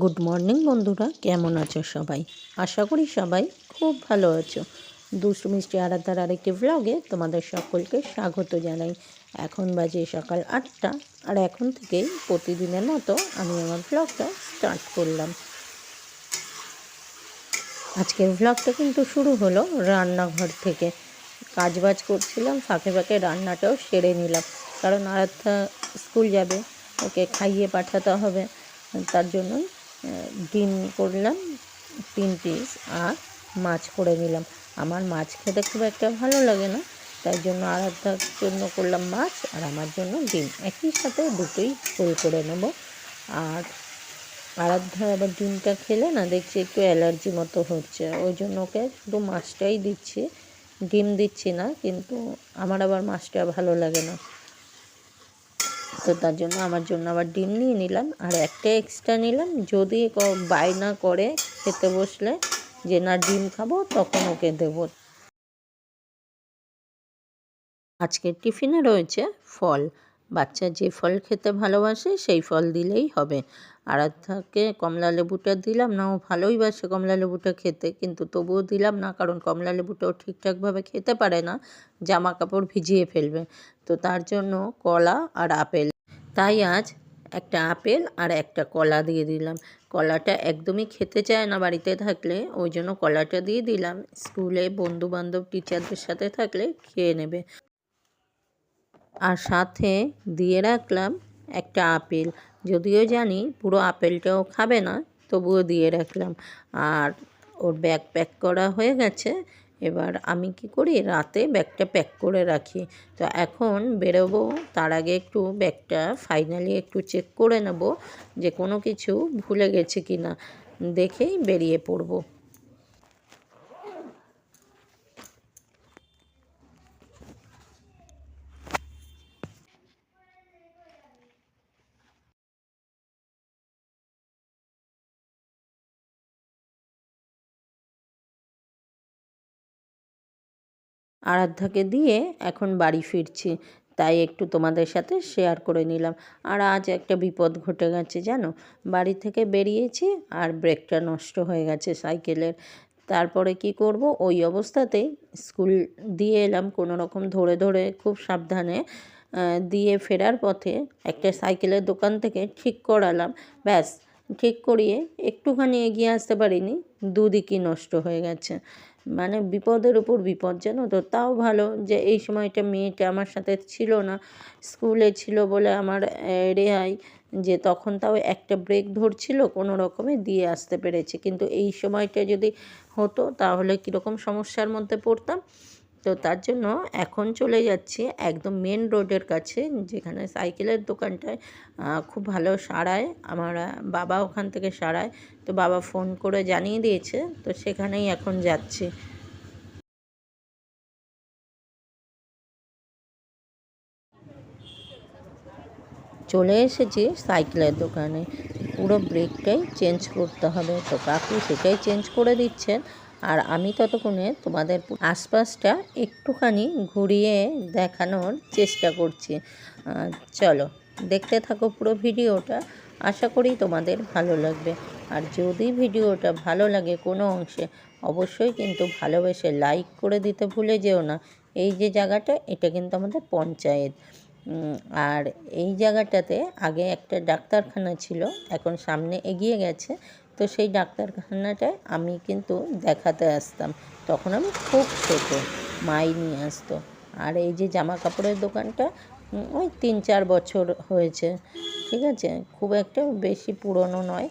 Good morning বন্ধুরা। কেমন আছো সবাই? আশা করি সবাই খুব ভালো আছো। দুষ্টু মিষ্টি আরাধার আরেকটি ভ্লগে তোমাদের সকলকে স্বাগত জানাই। এখন বাজে সকাল আটটা, আর এখন থেকেই প্রতিদিনের মতো আমি আমার ভ্লগটা স্টার্ট করলাম। আজকের ভ্লগটা কিন্তু শুরু হলো রান্নাঘর থেকে। কাজবাজ করছিলাম, ফাঁকে ফাঁকে রান্নাটাও সেরে নিলাম। কারণ আরাধ্যা স্কুল যাবে, ওকে খাইয়ে পাঠাতে হবে। তার জন্যই ডিম করলাম, তিন পিস আর মাছ করে নিলাম। আমার মাছ খেতে খুব একটা ভালো লাগে না, তাই জন্য আরাধ্যার জন্য করলাম মাছ, আর আমার জন্য ডিম। একই সাথে দুটোই ফুল করে নেব। আর আরাধ্যা আবার ডিমটা খেলে না, দেখছি একটু অ্যালার্জি মতো হচ্ছে। ওই জন্য ওকে শুধু মাছটাই দিচ্ছি, ডিম দিচ্ছি না, কিন্তু আমার আবার মাছটা ভালো লাগে না। তো তার জন্য আমার জন্য আবার ডিম নিয়ে নিলাম। আর একটা এক্সট্রা নিলাম। যদি বায়না করে খেতে বসলে যে না ডিম খাব তখন ওকে দেব। আজকের টিফিনে রয়েছে ফল। বাচ্চা যে ফল খেতে ভালোবাসে সেই ফল দিলেই হবে। আরাধ্যাকে কমলা লেবুটা দিলাম না, ও ভালোই বাসে কমলা লেবুটা খেতে। কিন্তু তবুও দিলাম না, কারণ কমলা লেবুটাও ঠিকঠাকভাবে খেতে পারে না। জামা কাপড় ভিজিয়ে ফেলবে। তো তার জন্য কলা আর আপেল। তাই আজ একটা আপেল আর একটা কলা দিয়ে দিলাম। কলাটা একদমই খেতে চায় না বাড়িতে থাকলে, ওই জন্য কলাটা দিয়ে দিলাম। স্কুলে বন্ধু বান্ধব টিচারদের সাথে থাকলে খেয়ে নেবে। আর সাথে দিয়ে রাখলাম একটা আপেল। যদিও জানি পুরো আপেলটাও খাবে না, তবুও দিয়ে রাখলাম। আর ওর ব্যাগ প্যাক করা হয়ে গেছে। এবার আমি কি করি? রাতে ব্যাগটা প্যাক করে রাখি। তো এখন বেরোবো, তার আগে একটু ব্যাগটা ফাইনালি একটু চেক করে নেব যে কোনো কিছু ভুলে গেছে কি না দেখেই বেরিয়ে পড়ব। আরাধ্যাকে দিয়ে এখন বাড়ি ফিরছি। তাই একটু তোমাদের সাথে শেয়ার করে নিলাম। আর আজ একটা বিপদ ঘটে গেছে, জানো? বাড়ি থেকে বেরিয়েছি আর ব্রেকটা নষ্ট হয়ে গেছে সাইকেলের। তারপরে কি করব? ওই অবস্থাতেই স্কুল দিয়ে এলাম কোনো রকম ধরে ধরে খুব সাবধানে দিয়ে ফেরার পথে একটা সাইকেলের দোকান থেকে ঠিক করালাম। ব্যাস ঠিক করিয়ে একটুখানি এগিয়ে আসতে পারিনি, দুদিকই নষ্ট হয়ে গেছে। মানে বিপদের উপর বিপদ জানো তো তাও ভালো যে এই সময়টা মেয়েটা আমার সাথে ছিল না, স্কুলে ছিল বলে আমার রেহাই যে তখন তাও একটা ব্রেক ধরছিল, কোনো রকমে দিয়ে আসতে পেরেছি। কিন্তু এই সময়টা যদি হতো, তাহলে কীরকম সমস্যার মধ্যে পড়তাম? তো তার জন্য এখন চলে যাচ্ছি একদম মেন রোডের কাছে, যেখানে সাইকেলের দোকানটায় খুব ভালো সারায়। আমার বাবা ওখান থেকে সারায়। তো বাবা ফোন করে জানিয়ে দিয়েছে, তো সেখানেই এখন যাচ্ছি। চলে এসেছি সাইকেলের দোকানে। পুরো ব্রেকটাই চেঞ্জ করতে হবে। তো কাকু সেটাই চেঞ্জ করে দিচ্ছেন। আর আমি ততক্ষণে তোমাদের আশপাশটা একটুখানি ঘুরিয়ে দেখানোর চেষ্টা করছি। চলো, দেখতে থাকো পুরো ভিডিওটা। আশা করি তোমাদের ভালো লাগবে। আর যদি ভিডিওটা ভালো লাগে কোনো অংশে, অবশ্যই কিন্তু ভালোবেসে লাইক করে দিতে ভুলে যেও না। এই যে জায়গাটা, এটা কিন্তু আমাদের পঞ্চায়েত। আর এই জায়গাটাতে আগে একটা ডাক্তারখানা ছিল, এখন সামনে এগিয়ে গেছে। তো সেই ডাক্তারখানাটায় আমি কিন্তু দেখাতে আসতাম। তখন আমি খুব ছোটো, মাই নিয়ে আসতো। আর এই যে জামা কাপড়ের দোকানটা ওই তিন চার বছর হয়েছে, ঠিক আছে? খুব একটা বেশি পুরনো নয়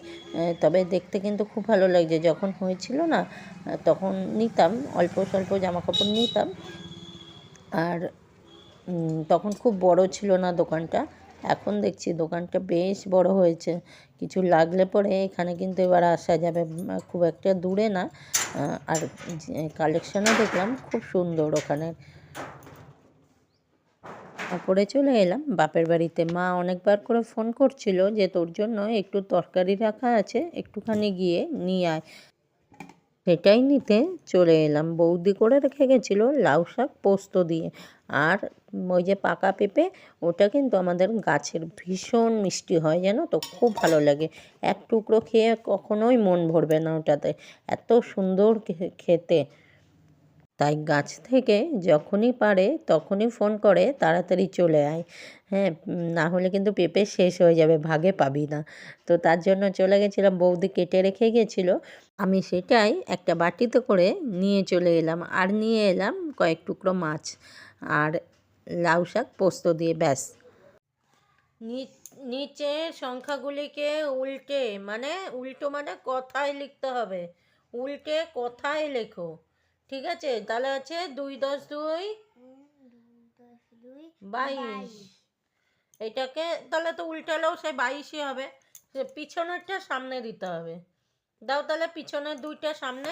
তবে দেখতে কিন্তু খুব ভালো লাগছে। যখন হয়েছিল না তখন নিতাম, অল্প স্বল্প জামা কাপড় নিতাম। আর তখন খুব বড় ছিল না দোকানটা, এখন দেখছি দোকানটা বেশ বড় হয়েছে। কিছু লাগলে পরে এখানে কিন্তু এবার আসা যাবে খুব একটা দূরে না। আর কালেকশানও দেখলাম, খুব সুন্দর ওখানে। পরে চলে এলাম, বাপের বাড়িতে। মা অনেকবার করে ফোন করছিল যে, তোর জন্য একটু তরকারি রাখা আছে, একটুখানি গিয়ে নিয়ে আয়। সেটাই নিতে চলে এলাম। বৌদি করে রেখে গেছিল লাউ শাক পোস্ত দিয়ে। আর ওই যে পাকা পেঁপে, ওটা কিন্তু আমাদের গাছের ভীষণ মিষ্টি হয়, জানো তো? খুব ভালো লাগে। এক টুকরো খেয়ে কখনোই মন ভরবে না ওটাতে। এত সুন্দর খেতে। তাই গাছ থেকে যখনই পারে তখনই ফোন করে, তাড়াতাড়ি চলে আয়। হ্যাঁ না হলে কিন্তু পেঁপে শেষ হয়ে যাবে, ভাগে পাবি না। তো তার জন্য চলে গেছিলাম, বৌদি কেটে রেখে গেছিল। আমি সেটাই একটা বাটিতে করে নিয়ে চলে এলাম। আর নিয়ে এলাম কয়েক টুকরো মাছ আর লাউ শাক পোস্ত দিয়ে, ব্যাস। নিচে সংখ্যাগুলিকে উল্টে মানে উল্টো মানে কথায় লিখতে হবে। উল্টে কথায় লেখো। ঠিক আছে? তাহলে আছে দুই দশ দুই বাইশ। এটাকে তাহলে তো উল্টালেও সে বাইশই হবে। সে পিছনেরটা সামনে দিতে হবে। দাও তাহলে পিছনের দুইটা সামনে।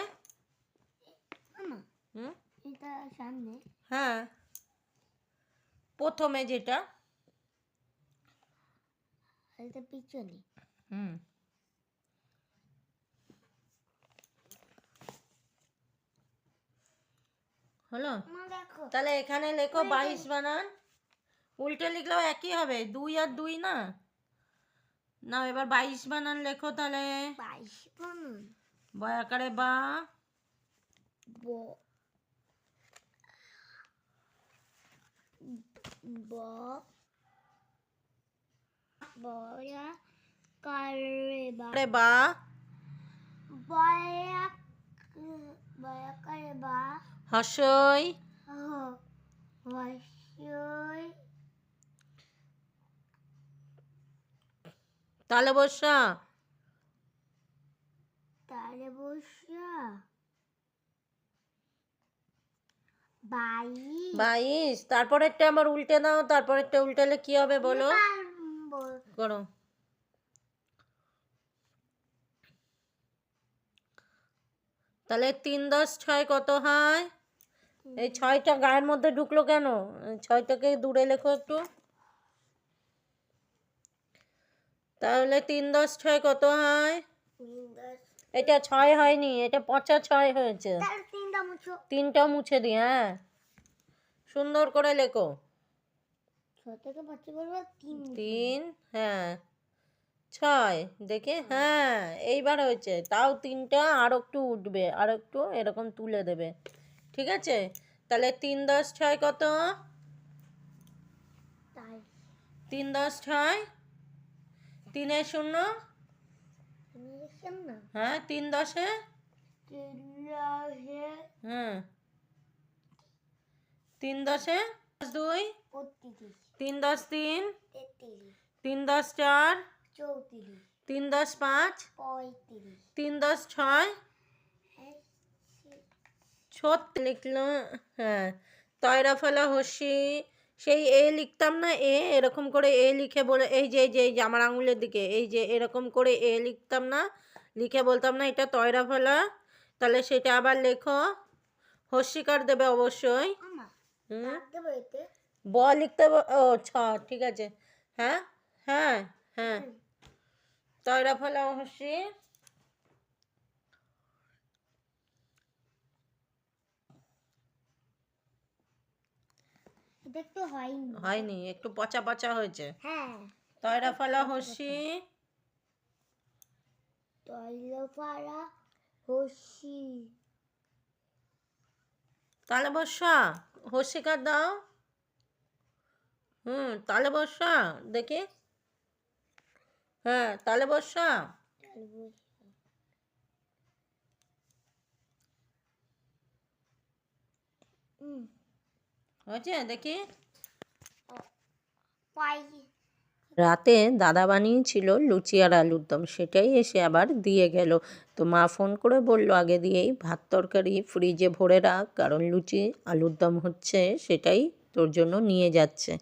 হুম? এটা সামনে। হ্যাঁ। প্রথমে যেটা। এটা পিছনে। হুম। হলো? মা দেখো। তাহলে এখানে লেখো বাইশ বানান। উল্টে লিখলেও একই হবে দুই আর দুই না? না এবার বাইশ বানান লেখো তাহলে। বাইশ বানান। বয়াকারে বা। ব। ব। বয়া কারে বা। আরে বা। বয়া বয়া কারে বা। হসই। তালে বসা। তারে বসা বাইশ তারপরেরটা আবার উল্টে দাও তারপরেরটা উল্টালে কি হবে বলো? করো তাহলে তিন দশ ছয় কত হয়? এই ছয়টা গায়ের মধ্যে ঢুকলো কেন? ছয়টাকে দূরে লেখো একটু। তাহলে তিন দশ ছয় কত হয়? এটা ছয় হয়নি এটা পচা ছয় হয়েছে। তিনটা মুছে। দিই হ্যাঁ। সুন্দর করে লেখো। তিন হ্যাঁ। ছয় দেখে হ্যাঁ এইবার হয়েছে। তাও তিনটা আর একটু উঠবে আর একটু এরকম তুলে দেবে। ঠিক আছে? তাহলে তিন দশ ছয় কত? তিন দশ ছয়? তিনের শূন্য? হ্যাঁ তিন দশে? তিন দশে? হ্যাঁ তিন দশে? দুই? তিন দশ তিন? তিন দশ চার? চৌত্রিশ। তিন দশ পাঁচ? তিন দশ ছয়? ছত্রিশ লিখলো হ্যাঁ। তয়রা ফলা হসি সেই এ লিখতাম না এ এরকম করে এ লিখে বলে এই যে এই যে আমার আঙুলের দিকে এই যে এরকম করে এ লিখতাম না লিখে বলতাম না এটা তয়রা ফলা তাহলে সেটা আবার লেখো। হস্যিকার দেবে অবশ্যই? হুম? ব লিখতে ও ছ ঠিক আছে। হ্যাঁ? হ্যাঁ হ্যাঁ। তয়রা ফলা একটু হয়নি। হয়নি একটু পচা পচা হয়েছে। হ্যাঁ। তয়রা ফলা হসি। তৈলপাড়া হসি। তালে বসা হসিকার দাও। হুম তালে বসা দেখি। হ্যাঁ তালে বসা হুম হয়েছে? দেখি। রাতে দাদা বানিয়েছিল লুচি আর আলুর দম, সেটাই এসে আবার দিয়ে গেল। তো মা ফোন করে বলল, আগে দিয়েই ভাত তরকারি ফ্রিজে ভরে রাখ, কারণ লুচি আলুর দম হচ্ছে, সেটাই তোর জন্য নিয়ে যাচ্ছে।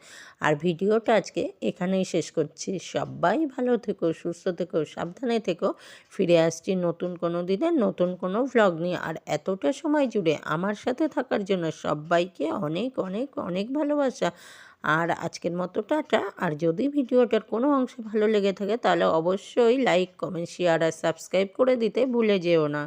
আর ভিডিওটা আজকে এখানেই শেষ করছি। সবাই ভালো থেকো, সুস্থ থেকো, সাবধানে থেকো। ফিরে আসছি নতুন কোনো দিনে, নতুন কোনো ভ্লগ নিয়ে। আর এতটা সময় জুড়ে আমার সাথে থাকার জন্য সবাইকে অনেক অনেক অনেক ভালোবাসা। আর আজকের মতো টাটা। আর যদি ভিডিওটার কোনো অংশ ভালো লেগে থাকে, তাহলে অবশ্যই লাইক কমেন্ট শেয়ার আর সাবস্ক্রাইব করে দিতে ভুলে যেও না।